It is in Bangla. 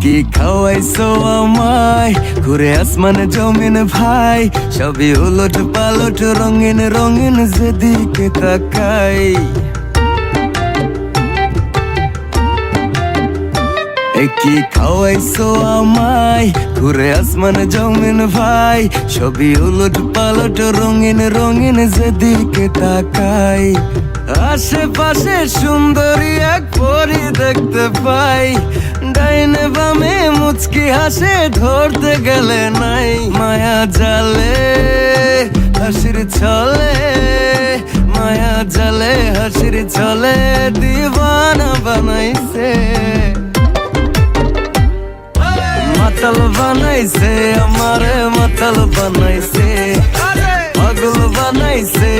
কি খাওয়াইছো আমায়? ঘুরে আসমান জমিন ভাই, সবই উলট পালট, রঙিন রঙিন যেদিকে তাকাই। কি খাওয়াইছো আমায়? ঘুরে আসমান জমিন ভাই, সবই উলট পালট, রঙিন রঙিন যেদিকে তাকাই। আশেপাশে সুন্দরী এক পরি দেখতে পাই। মুচকি হাসে ধরতে গেলে নাই মায়া জালে? হাসির ছলে, মায়া জালে, হাসির ছলে দিবানা বানাইছে। মাতাল বানাইছে, আমারে মাতাল বানাইছে। পাগল বানাইছে